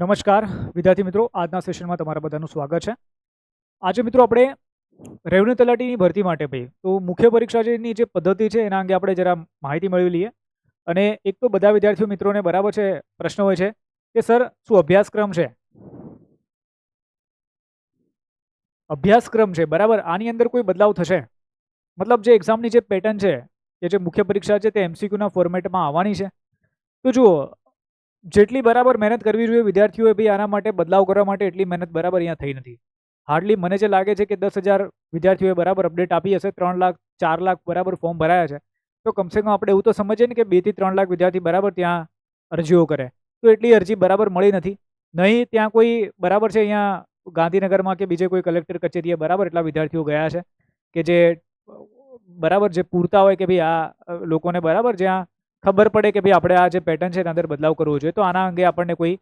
નમસ્કાર, વિદ્યાર્થી મિત્રો. આજના સેશનમાં તમારા બધાનું સ્વાગત છે. આજે મિત્રો આપણે રેવન્યુ તલાટીની ભરતી માટે ભાઈ તો મુખ્ય પરીક્ષાની જે પદ્ધતિ છે, એના અંગે આપણે જરા માહિતી મેળવી લઈએ. અને એક તો બધા વિદ્યાર્થીઓ મિત્રોને બરાબર છે, પ્રશ્ન હોય છે કે, સર, શું અભ્યાસક્રમ છે? અભ્યાસક્રમ છે, બરાબર? આની અંદર કોઈ બદલાવ થશે? મતલબ જે એક્ઝામની જે પેટર્ન છે, કે જે મુખ્ય પરીક્ષા છે, તે એમસીક્યુના ફોર્મેટમાં આવવાની છે. તો જુઓ જેટલી બરાબર મહેનત કરવી જોઈએ વિદ્યાર્થીઓએ ભાઈ આના માટે બદલાવ કરવા માટે એટલી મહેનત બરાબર અહીંયા થઈ નથી. હાર્ડલી મને જે લાગે છે કે દસ હજાર વિદ્યાર્થીઓએ બરાબર અપડેટ આપી હશે, ત્રણ લાખ, ચાર લાખ બરાબર ફોર્મ ભરાયા છે, તો કમસે કમ આપણે એવું તો સમજીએ ને કે બેથી ત્રણ લાખ વિદ્યાર્થી બરાબર ત્યાં અરજીઓ કરે, તો એટલી અરજી બરાબર મળી નથી. નહીં, ત્યાં કોઈ બરાબર છે અહીંયા ગાંધીનગરમાં કે બીજે કોઈ કલેક્ટર કચેરીએ બરાબર એટલા વિદ્યાર્થીઓ ગયા છે, કે જે બરાબર જે પૂરતા હોય કે ભાઈ આ લોકોને બરાબર જ્યાં ખબર પડે કે ભાઈ આપણે આ જે પેટર્ન છે એના અંદર બદલાવ કરવો જોઈએ. તો આના અંગે આપણને કોઈ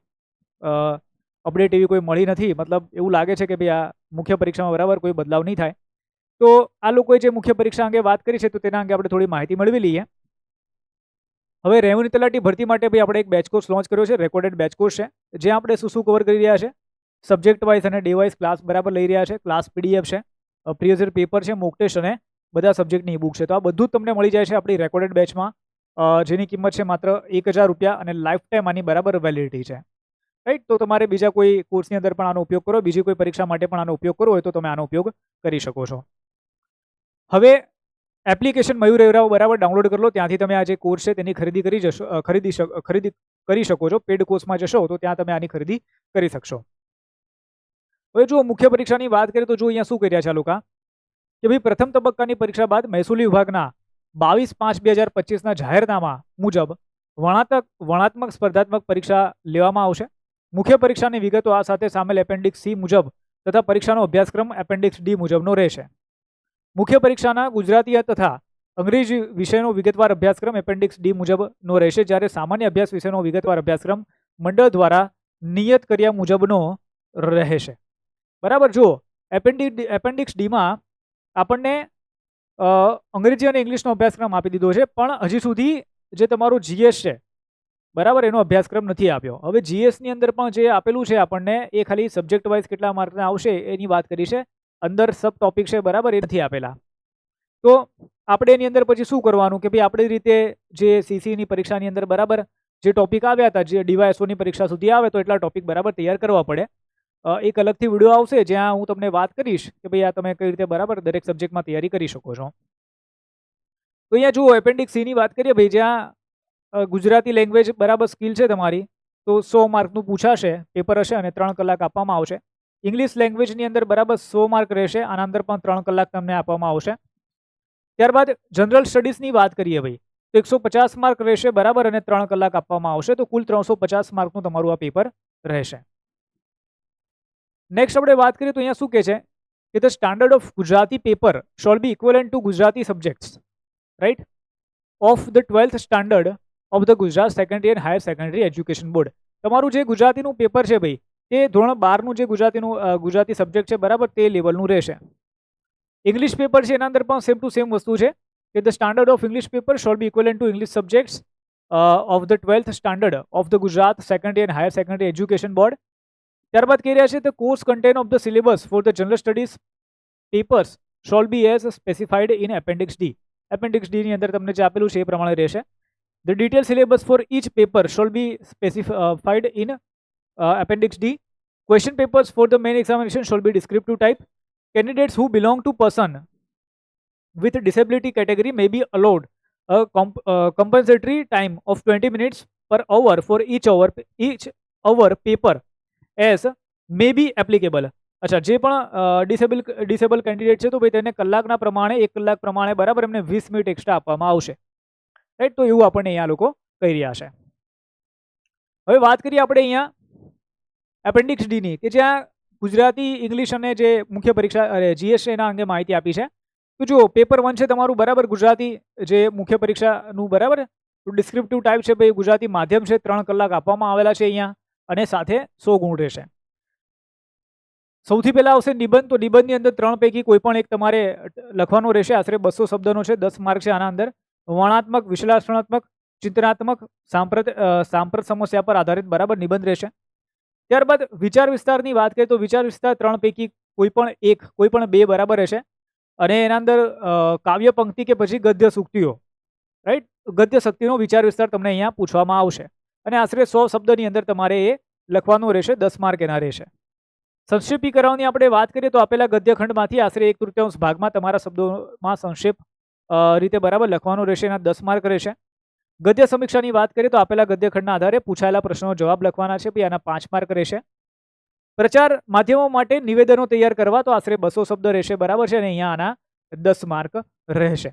અપડેટ એવી કોઈ મળી નથી. મતલબ એવું લાગે છે કે ભાઈ આ મુખ્ય પરીક્ષામાં બરાબર કોઈ બદલાવ નહીં થાય. તો આ લોકોએ જે મુખ્ય પરીક્ષા અંગે વાત કરી છે, તો તેના અંગે આપણે થોડી માહિતી મેળવી લઈએ. હવે રેવન્યુ તલાટી ભરતી માટે ભાઈ આપણે એક બેચ કોર્સ લોન્ચ કર્યો છે રેકોર્ડેડ બેચ કોર્સ છે જ્યાં આપણે શું શું કવર કરી રહ્યા છે. સબ્જેક્ટ વાઇઝ અને ડે વાઇઝ ક્લાસ બરાબર લઈ રહ્યા છે ક્લાસ પીડીએફ છે પ્રિયઝર પેપર છે મોક ટેસ્ટ અને બધા સબ્જેક્ટની બુક છે. તો આ બધું જ તમને મળી જાય છે આપણી રેકોર્ડેડ બેચમાં જેની કિંમત છે માત્ર એક હજાર રૂપિયા અને લાઈફ ટાઈમ આની બરાબર વેલિડિટી છે. રાઈટ તો તમારે બીજા કોઈ કોર્સની અંદર પણ આનો ઉપયોગ કરો. બીજી કોઈ પરીક્ષા માટે પણ આનો ઉપયોગ કરવો હોય તો તમે આનો ઉપયોગ કરી શકો છો. હવે એપ્લિકેશન મયુર એવરાઓ બરાબર ડાઉનલોડ કરી લો. ત્યાંથી તમે આ જે કોર્સ છે તેની ખરીદી કરી જશો ખરીદી ખરીદી કરી શકો છો. પેડ કોર્સમાં જશો તો ત્યાં તમે આની ખરીદી કરી શકશો. હવે જો મુખ્ય પરીક્ષાની વાત કરીએ તો જો અહીંયા શું કર્યા છે આ લોકો? કે ભાઈ, પ્રથમ તબક્કાની પરીક્ષા બાદ મહેસૂલી વિભાગના બાવીસ પાંચ બે હજાર પચીસના જાહેરનામા મુજબ વણાતક, વણાત્મક સ્પર્ધાત્મક પરીક્ષા લેવામાં આવશે. મુખ્ય પરીક્ષાની વિગતો આ સાથે સામેલ એપેન્ડિક્સ સી મુજબ તથા પરીક્ષાનો અભ્યાસક્રમ એપેન્ડિક્સ ડી મુજબનો રહેશે. મુખ્ય પરીક્ષાના ગુજરાતી તથા અંગ્રેજી વિષયનો વિગતવાર અભ્યાસક્રમ એપેન્ડિક્સ ડી મુજબનો રહેશે જ્યારે સામાન્ય અભ્યાસ વિષયનો વિગતવાર અભ્યાસક્રમ મંડળ દ્વારા નિયત કર્યા મુજબનો રહેશે. બરાબર? જુઓ એપેન્ડિક એપેન્ડિક્સ ડીમાં આપણને અંગ્રેજી અને ઇંગ્લિશનો અભ્યાસક્રમ આપી દીધો છે, પણ હજી સુધી જે તમારું જીએસ છે, બરાબર, એનો અભ્યાસક્રમ નથી આપ્યો. હવે જીએસની અંદર પણ જે આપેલું છે આપણને, એ ખાલી સબ્જેક્ટ વાઇઝ કેટલા માર્કના આવશે એની વાત કરી છે. અંદર સબ ટોપિક છે, બરાબર, એ નથી આપેલા. તો આપણે એની અંદર પછી શું કરવાનું કે ભાઈ, આપણી રીતે જે સીસીની પરીક્ષાની અંદર, બરાબર, જે ટોપિક આવ્યા હતા, જે ડીવાયએસઓની પરીક્ષા સુધી આવે, તો એટલા ટોપિક બરાબર તૈયાર કરવા પડે. એક અલગથી વીડિયો આવશે જ્યાં હું તમને વાત કરીશ કે ભાઈ આ તમે કઈ રીતે બરાબર દરેક સબ્જેક્ટમાં તૈયારી કરી શકો છો. તો અહીંયા જુઓ એપેન્ડિક્સ સીની વાત કરીએ ભાઈ, જ્યાં ગુજરાતી લેંગ્વેજ બરાબર સ્કિલ છે તમારી, તો સો માર્કનું પૂછાશે પેપર હશે અને ત્રણ કલાક આપવામાં આવશે. ઇંગ્લિશ લેંગ્વેજની અંદર બરાબર સો માર્ક રહેશે, આના અંદર પણ ત્રણ કલાક તમને આપવામાં આવશે. ત્યારબાદ જનરલ સ્ટડીઝની વાત કરીએ ભાઈ, તો એકસો પચાસ માર્ક રહેશે બરાબર અને ત્રણ કલાક આપવામાં આવશે, તો કુલ ત્રણસો પચાસ માર્કનું તમારું આ પેપર રહેશે. નેક્સ્ટ આપણે વાત કરીએ તો અહીંયા શું કહે છે? કે the standard of Gujarati paper shall be equivalent to Gujarati subjects right of the twelfth standard of the Gujarat secondary and higher secondary education board તમારું જે ગુજરાતીનું પેપર છે ભાઈ, તે ધોરણ બારનું જે ગુજરાતીનું ગુજરાતી સબ્જેક્ટ છે, બરાબર? તે લેવલનું રહેશે. ઇંગ્લિશ પેપર છે, એના અંદર પણ સેમ ટુ સેમ વસ્તુ છે કે the standard of English paper shall be equivalent to English subjects of the twelfth standard of the Gujarat secondary and higher secondary education board ત્યારબાદ કહી રહ્યા છે the course content of the syllabus for the general studies papers shall be as specified in appendix D appendix D ની અંદર તમને જે આપેલું છે એ પ્રમાણે રહેશે. The detail syllabus for each paper shall be specified in appendix D question papers for the main examination shall be descriptive type candidates who belong to person with disability category may be allowed a comp- uh, compensatory time of 20 minutes per hour for each hour each hour paper. As may be applicable અચ્છા, જે પણ disable disable candidate છે તો ભાઈ તેને કલાકના પ્રમાણે, એક કલાક પ્રમાણે બરાબર એમને વીસ મિનિટ એક્સ્ટ્રા આપવામાં આવશે. રાઈટ તો એવું આપણને અહીંયા લોકો કહી રહ્યા છે. હવે વાત કરીએ આપણે અહીંયા એપેન્ડિક્સ ડીની કે જ્યાં ગુજરાતી ઇંગ્લિશ અને જે મુખ્ય પરીક્ષા, અરે જીએસ છે એના અંગે માહિતી આપી છે. તો જુઓ પેપર વન છે તમારું બરાબર ગુજરાતી જે મુખ્ય પરીક્ષાનું બરાબર? ડિસ્ક્રિપ્ટિવ ટાઈપ છે ભાઈ ગુજરાતી માધ્યમ છે, ત્રણ કલાક આપવામાં આવેલા છે અહીંયા. અને સાથે સો ગુણ રહેશે. સૌથી પહેલાં આવશે નિબંધ. તો નિબંધની અંદર ત્રણ પૈકી કોઈ પણ એક તમારે લખવાનો રહેશે. આશરે બસો શબ્દનો છે, દસ માર્ક છે આના અંદર. વર્ણાત્મક વિશ્લેષણાત્મક ચિંતનાત્મક સાંપ્રત સાંપ્રત સમસ્યા પર આધારિત બરાબર નિબંધ રહેશે. ત્યારબાદ વિચાર વિસ્તારની વાત કરીએ તો વિચાર વિસ્તાર ત્રણ પૈકી કોઈ પણ એક, કોઈ પણ બે બરાબર રહેશે. અને એના અંદર કાવ્ય, પંક્તિ કે પછી ગદ્ય સૂક્તિઓ. રાઈટ? ગદ્ય શક્તિનો વિચાર વિસ્તાર તમને અહીંયા પૂછવામાં આવશે. અને આશરે સો શબ્દની અંદર તમારે એ લખવાનું રહેશે, દસ માર્ક એના રહેશે. સંક્ષેપીકરણની આપણે વાત કરીએ તો આપેલા ગદ્યખંડમાંથી આશરે એક તૃતીયાંશ ભાગમાં તમારા શબ્દોમાં સંક્ષેપ રીતે બરાબર લખવાનું રહેશે, એના દસ માર્ક રહેશે. ગદ્ય સમીક્ષાની વાત કરીએ તો આપેલા ગદ્યખંડના આધારે પૂછાયેલા પ્રશ્નો જવાબ લખવાના છે ભાઈ આના પાંચ માર્ક રહેશે. પ્રચાર માધ્યમો માટે નિવેદનો તૈયાર કરવા તો આશરે બસો શબ્દ રહેશે, બરાબર છે? અને અહીંયા આના દસ માર્ક રહેશે.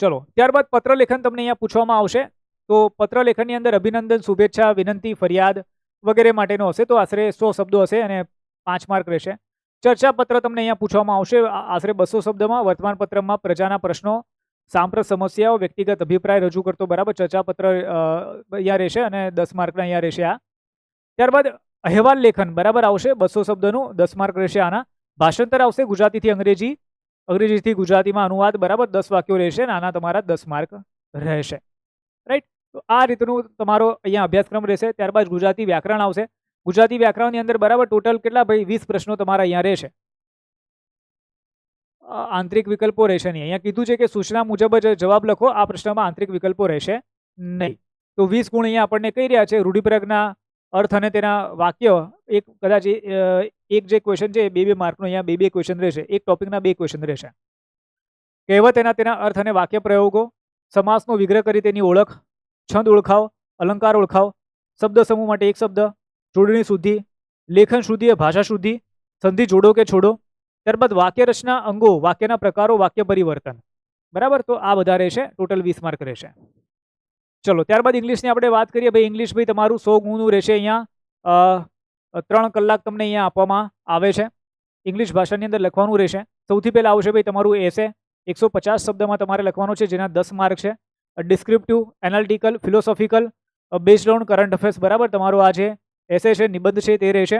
ચલો, ત્યારબાદ પત્ર લેખન તમને અહીંયા પૂછવામાં આવશે. તો પત્ર લેખનની અંદર અભિનંદન, શુભેચ્છા, વિનંતી, ફરિયાદ વગેરે માટેનો હશે. તો આશરે સો શબ્દો હશે અને પાંચ માર્ક રહેશે. ચર્ચા પત્ર તમને અહીંયા પૂછવામાં આવશે. આશરે બસો શબ્દમાં વર્તમાન પત્રમાં પ્રજાના પ્રશ્નો, સાંપ્રત સમસ્યાઓ, વ્યક્તિગત અભિપ્રાય રજૂ કરતો બરાબર ચર્ચા પત્ર અહીંયા રહેશે અને દસ માર્કના અહીંયા રહેશે આ. ત્યારબાદ અહેવાલ લેખન બરાબર આવશે. બસો શબ્દનું દસ માર્ક રહેશે આના. ભાષાંતર આવશે ગુજરાતીથી અંગ્રેજી. અંગ્રેજીથી ગુજરાતીમાં અનુવાદ બરાબર દસ વાક્યો રહેશે અને આના તમારા દસ માર્ક રહેશે. રાઈટ? તો આ રીતનું તમારો અહીંયા અભ્યાસક્રમ રહેશે. ત્યારબાદ ગુજરાતી વ્યાકરણ આવશે. ગુજરાતી વ્યાકરણની અંદર બરાબર ટોટલ કેટલા ભાઈ? વીસ પ્રશ્નો તમારા અહીંયા રહેશે. આંતરિક વિકલ્પો રહેશે નહીં. અહીંયા કીધું છે કે સૂચના મુજબ જ જવાબ લખો. આ પ્રશ્નમાં આંતરિક વિકલ્પો રહેશે નહીં. તો વીસ ગુણ અહીંયા આપણને કહી રહ્યા છે. રૂઢિપ્રયોગના અર્થ અને તેના વાક્ય એક કદાચ એક જે ક્વેશ્ચન છે બે બે માર્કનો અહીંયા બે બે ક્વેશ્ચન રહેશે. એક ટોપિકના બે ક્વેશ્ચન રહેશે. કહેવત એના તેના અર્થ અને વાક્ય પ્રયોગો. સમાસનો વિગ્રહ કરી તેની ઓળખ. છંદ ઓળખાવ, અલંકાર ઓળખાવ, શબ્દ સમૂહ માટે એક શબ્દ, જોડણી શુદ્ધિ, લેખન શુદ્ધિ એ ભાષા શુદ્ધિ, સંધિ જોડો કે છોડો, ત્યારબાદ વાક્ય રચના અંગો, વાક્યના પ્રકારો, વાક્ય પરિવર્તન. બરાબર? તો આ બધા રહેશે, ટોટલ વીસ માર્ક રહેશે. ચલો, ત્યારબાદ ઇંગ્લિશની આપણે વાત કરીએ. ભાઈ, ઇંગ્લિશ ભાઈ, તમારું સો ગુણનું રહેશે અહીંયા. ત્રણ કલાક તમને અહીંયા આપવામાં આવે છે. ઇંગ્લિશ ભાષાની અંદર લખવાનું રહેશે. સૌથી પહેલાં આવશે ભાઈ, તમારું એસે એકસો પચાસ શબ્દમાં તમારે લખવાનું છે, જેના દસ માર્ક છે. Descriptive analytical philosophical based on current affairs બરાબર? તમારો આ છે એસે છે, નિબંધ છે, તે રહેશે.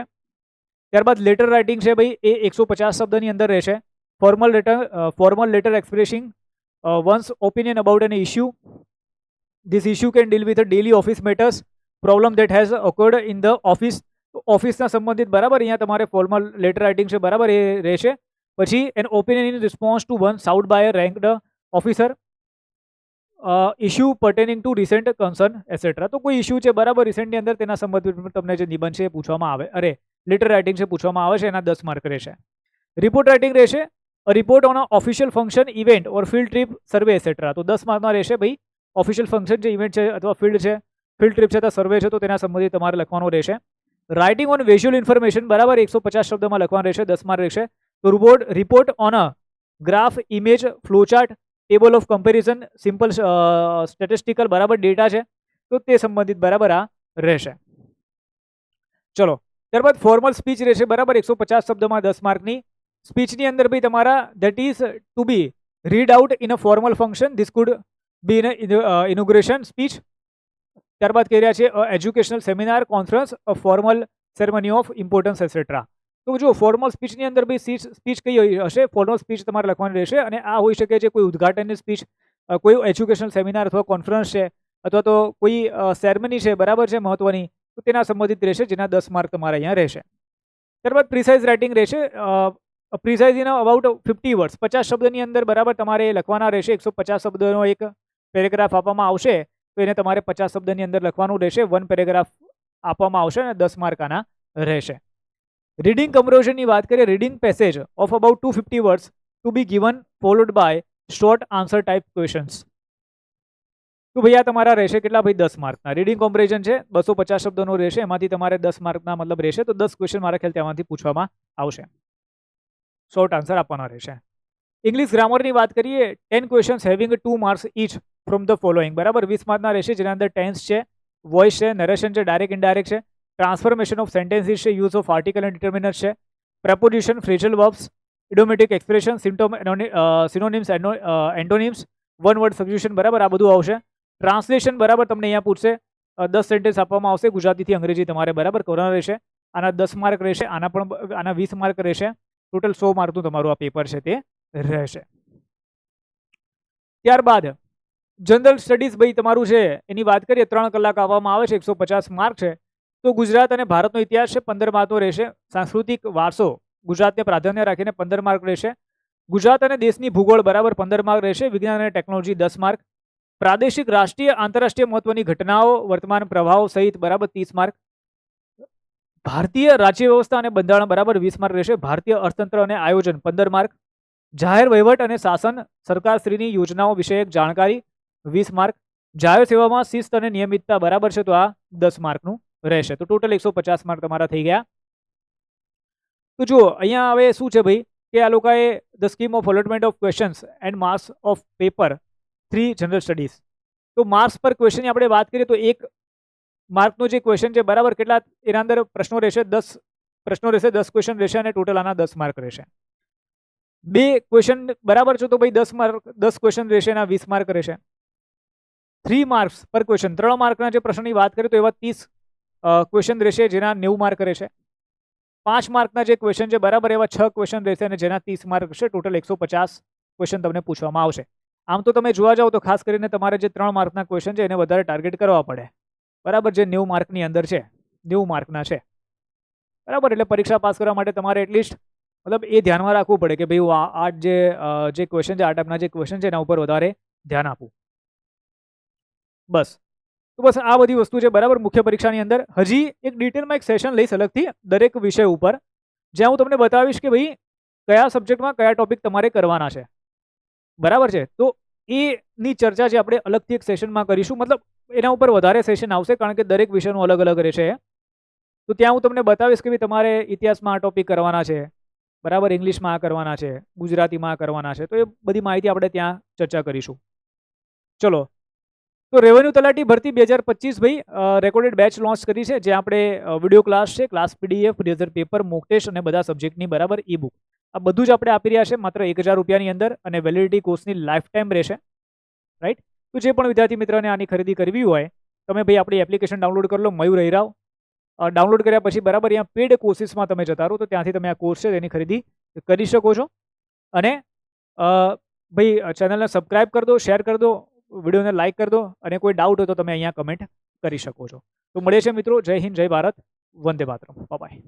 ત્યારબાદ લેટર રાઇટિંગ છે ભાઈ, એ એકસો પચાસ શબ્દની અંદર રહેશે. Formal letter formal letter expressing one's opinion about an issue this issue can deal with daily office matters problem that has occurred in the office ઓફિસના સંબંધિત. બરાબર? અહીંયા તમારે ફોર્મલ લેટર રાઇટિંગ છે, બરાબર? એ રહેશે. પછી an opinion in response to one sought by ranked officer issue pertaining to recent concern etcetera તો કોઈ ઇશ્યુ છે બરાબર રિસેન્ટની અંદર, તેના સંબંધિત તમને જે નિબંધ છે એ પૂછવામાં આવે. અરે લેટર રાઇટિંગ છે પૂછવામાં આવે છે, એના દસ માર્ક રહેશે. રિપોર્ટ રાઇટિંગ રહેશે report on official function event or field trip survey etcetera તો દસ માર્કમાં રહેશે ભાઈ ઓફિશિયલ ફંક્શન જે ઇવેન્ટ છે અથવા ફિલ્ડ છે ફિલ્ડ ટ્રીપ છે અથવા સર્વે છે, તો તેના સંબંધિત તમારે લખવાનું રહેશે. રાઇટિંગ ઓન વિઝ્યુઅલ ઇન્ફોર્મેશન બરાબર, એકસો પચાસ શબ્દમાં લખવાનું રહેશે, દસ માર્ક રહેશે. તો report report on a graph image flowchart table of comparison simple statistical બરાબર ડેટા છે, તો તે સંબંધિત બરાબર આ રહેશે. ચલો, ત્યારબાદ ફોર્મલ સ્પીચ રહેશે બરાબર એકસો પચાસ શબ્દમાં દસ માર્કની. સ્પીચની અંદર બી તમારા that is to be read out in a formal function this could be in inauguration speech ત્યારબાદ કહી રહ્યા છે educational seminar conference a formal ceremony of importance etcetera તો જો ફોર્મલ સ્પીચની અંદર બી સ્પીચ કઈ હશે? ફોર્મલ સ્પીચ તમારે લખવાની રહેશે અને આ હોઈ શકે છે કોઈ ઉદ્ઘાટનની સ્પીચ કોઈ એજ્યુકેશનલ સેમિનાર અથવા કોન્ફરન્સ છે, અથવા તો કોઈ સેરેમની છે, બરાબર છે, મહત્વની, તો તેના સંબંધિત રહેશે, જેના દસ માર્ક તમારે અહીંયા રહેશે. ત્યારબાદ પ્રિસાઇઝ રાઇટિંગ રહેશે precise in about fifty words પચાસ શબ્દની અંદર બરાબર તમારે લખવાના રહેશે, એકસો પચાસ શબ્દનો એક પેરેગ્રાફ આપવામાં આવશે, તો એને તમારે પચાસ શબ્દની અંદર લખવાનું રહેશે વન પેરેગ્રાફ આપવામાં આવશે અને દસ માર્ક આના રહેશે. રીડિંગ કમ્પ્રોઝનની વાત કરીએ reading passage of about two fifty words to be given followed by short answer type questions તો ભાઈ આ તમારા રહેશે કેટલા? ભાઈ દસ માર્કના રીડિંગ કોમ્પ્રેઝન છે, બસો પચાસ શબ્દોનો રહેશે, એમાંથી તમારે દસ માર્કના મતલબ રહેશે, તો દસ ક્વેશ્ચન મારા ખ્યાલ તેમાંથી પૂછવામાં આવશે. શોર્ટ આન્સર આપવાનો રહેશે. ઇંગ્લિશ ગ્રામરની વાત કરીએ ten questions having two marks each from the following બરાબર? વીસ માર્કના રહેશે, જેના અંદર ટેન્સ છે વોઇસ છે નરેશન છે ડાયરેક્ટ ઇનડાયરેક્ટ છે. ટ્રાન્સફોર્મેશન ઓફ સેન્ટેન્સીસ છે use of article and determiner છે. Preposition phrasal verbs idiomatic expression symptom synonyms antonyms one word substitution બરાબર? આ બધું આવશે. ટ્રાન્સલેશન બરાબર, તમને અહીંયા પૂછશે. દસ સેન્ટેન્સ આપવામાં આવશે. ગુજરાતીથી અંગ્રેજી તમારે, બરાબર? કરવાના રહેશે. આના દસ માર્ક રહેશે, આના પણ આના વીસ માર્ક રહેશે. ટોટલ સો માર્કનું તમારું આ પેપર છે તે રહેશે. ત્યારબાદ જનરલ સ્ટડીઝ ભાઈ તમારું છે, એની વાત કરીએ, ત્રણ કલાક આવવામાં આવે છે, એકસો પચાસ માર્ક છે. તો ગુજરાત અને ભારતનો ઇતિહાસ છે, પંદર માર્કનો રહેશે. સાંસ્કૃતિક વારસો ગુજરાતને પ્રાધાન્ય રાખીને પંદર માર્ક રહેશે. ગુજરાત અને દેશની ભૂગોળ બરાબર પંદર માર્ક રહેશે. વિજ્ઞાન અને ટેકનોલોજી દસ માર્ક. પ્રાદેશિક રાષ્ટ્રીય આંતરરાષ્ટ્રીય મહત્વની ઘટનાઓ, વર્તમાન પ્રભાવો સહિત બરાબર ત્રીસ માર્ક. ભારતીય રાજ્ય વ્યવસ્થા અને બંધારણ બરાબર વીસ માર્ક રહેશે. ભારતીય અર્થતંત્ર અને આયોજન પંદર માર્ક. જાહેર વહીવટ અને શાસન સરકારશ્રીની યોજનાઓ વિષયક જાણકારી વીસ માર્ક. જાહેર સેવામાં શિસ્ત અને નિયમિતતા બરાબર છે, તો આ દસ માર્કનું. રહેશે. તો ટોટલ એકસો પચાસ માર્ક તમારા થઈ ગયા. તો જુઓ, અહીંયા હવે શું છે ભાઈ? કે આ લોકોએ the scheme of allotment of questions and marks of paper three general studies તો માર્ક્સ પર ક્વેશ્ચનની આપણે વાત કરીએ તો એક માર્કનો જે ક્વેશ્ચન છે, બરાબર? કેટલા? એના અંદર પ્રશ્નો રહેશે દસ, પ્રશ્નો રહેશે દસ ક્વેશ્ચન રહેશે અને ટોટલ આના દસ માર્ક રહેશે. બે ક્વેશ્ચન બરાબર છે? તો ભાઈ દસ માર્ક દસ ક્વેશ્ચન રહેશે એના વીસ માર્ક રહેશે. થ્રી માર્ક્સ પર ક્વેશ્ચન ત્રણ માર્કના જે પ્રશ્નની વાત કરીએ તો એવા ત્રીસ ક્વેશ્ચન રહેશે જેના નેવું માર્ક રહેશે પાંચ માર્કના જે ક્વેશ્ચન છે, બરાબર એવા છ ક્વેશ્ચન રહેશે અને જેના ત્રીસ માર્ક છે ટોટલ એકસો પચાસ ક્વેશ્ચન તમને પૂછવામાં આવશે. આમ તો તમે જોવા જાઓ તો ખાસ કરીને તમારે જે ત્રણ માર્કના ક્વેશ્ચન છે એને વધારે ટાર્ગેટ કરવા પડે. બરાબર જે નેવું માર્કની અંદર છે, નેવું માર્કના છે. બરાબર, એટલે પરીક્ષા પાસ કરવા માટે તમારે એટલીસ્ટ મતલબ એ ધ્યાનમાં રાખવું પડે કે ભાઈ હું આ જે જે ક્વેશ્ચન છે, આ ટાઈપના જે ક્વેશ્ચન છે, એના ઉપર વધારે ધ્યાન આપું. બસ. તો બસ આ બધી વસ્તુ છે બરાબર મુખ્ય પરીક્ષાની અંદર. હજી એક ડિટેલમાં એક સેશન લઈશ અલગથી, દરેક વિષય ઉપર, જ્યાં હું તમને બતાવીશ કે ભાઈ કયા સબ્જેક્ટમાં કયા ટોપિક તમારે કરવાના છે. બરાબર છે? તો એની ચર્ચા જે આપણે અલગથી એક સેશનમાં કરીશું, મતલબ એના ઉપર વધારે સેશન આવશે, કારણ કે દરેક વિષયનું અલગ અલગ રહેશે. તો ત્યાં હું તમને બતાવીશ કે ભાઈ તમારે ઇતિહાસમાં આ ટોપિક કરવાના છે, બરાબર ઇંગ્લિશમાં આ કરવાના છે, ગુજરાતીમાં આ કરવાના છે. તો એ બધી માહિતી આપણે ત્યાં ચર્ચા કરીશું. ચલો તો રેવન્યુ તલાટી ભરતી બે હજાર પચીસ ભાઈ રેકોર્ડેડ બેચ લોન્ચ કરી છે, જે આપણે વીડિયો ક્લાસ છે ક્લાસ પીડીએફ રિઝર પેપર મોક અને બધા સબ્જેક્ટની બરાબર ઈ બુક આ બધું જ આપણે આપી રહ્યા છે, માત્ર એક હજાર રૂપિયાની અંદર અને વેલિડિટી કોર્સની લાઈફ ટાઈમ રહેશે. રાઈટ તો જે પણ વિદ્યાર્થી મિત્રને આની ખરીદી કરવી હોય, તમે ભાઈ આપણી એપ્લિકેશન ડાઉનલોડ કરી લો, મયુર હિરાવ ડાઉનલોડ કર્યા પછી બરાબર અહીંયા પેડ કોર્સિસમાં તમે જતા રહો, તો ત્યાંથી તમે આ કોર્સ છે તેની ખરીદી કરી શકો છો. અને ભાઈ, ચેનલને સબસ્ક્રાઈબ કરી દો શેર કરી દો વિડીયોને લાઇક કરી દો અને કોઈ ડાઉટ હોય તો તમે અહીંયા કમેન્ટ કરી શકો છો. તો મળીએ છીએ મિત્રો. જય હિન્દ, જય ભારત. વંદે માતરમ. બાય